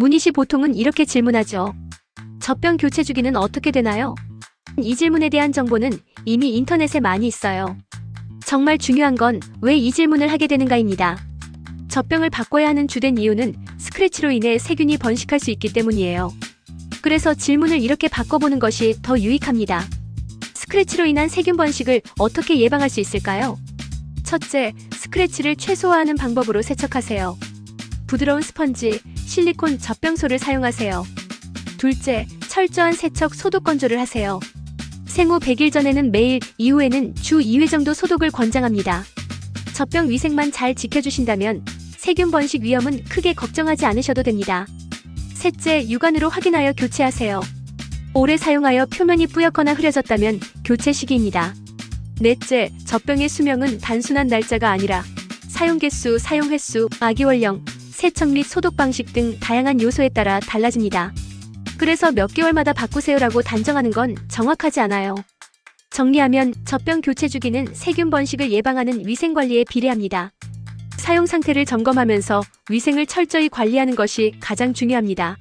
문희 씨 보통은 이렇게 질문하죠. 젖병 교체 주기는 어떻게 되나요? 이 질문에 대한 정보는 이미 인터넷에 많이 있어요. 정말 중요한 건 왜 이 질문을 하게 되는가입니다. 젖병을 바꿔야 하는 주된 이유는 스크래치로 인해 세균이 번식할 수 있기 때문이에요. 그래서 질문을 이렇게 바꿔보는 것이 더 유익합니다. 스크래치로 인한 세균 번식을 어떻게 예방할 수 있을까요? 첫째, 스크래치를 최소화하는 방법으로 세척하세요. 부드러운 스펀지, 실리콘 젖병소를 사용하세요. 둘째, 철저한 세척 소독 건조를 하세요. 생후 100일 전에는 매일, 이후에는 주 2회 정도 소독을 권장합니다. 젖병 위생만 잘 지켜주신다면 세균 번식 위험은 크게 걱정하지 않으셔도 됩니다. 셋째, 육안으로 확인하여 교체하세요. 오래 사용하여 표면이 뿌옇거나 흐려졌다면 교체 시기입니다. 넷째, 젖병의 수명은 단순한 날짜가 아니라 사용 개수, 사용 횟수, 아기원령, 세척 및 소독 방식 등 다양한 요소에 따라 달라집니다. 그래서 몇 개월마다 바꾸세요라고 단정하는 건 정확하지 않아요. 정리하면 젖병 교체 주기는 세균 번식을 예방하는 위생 관리에 비례합니다. 사용 상태를 점검하면서 위생을 철저히 관리하는 것이 가장 중요합니다.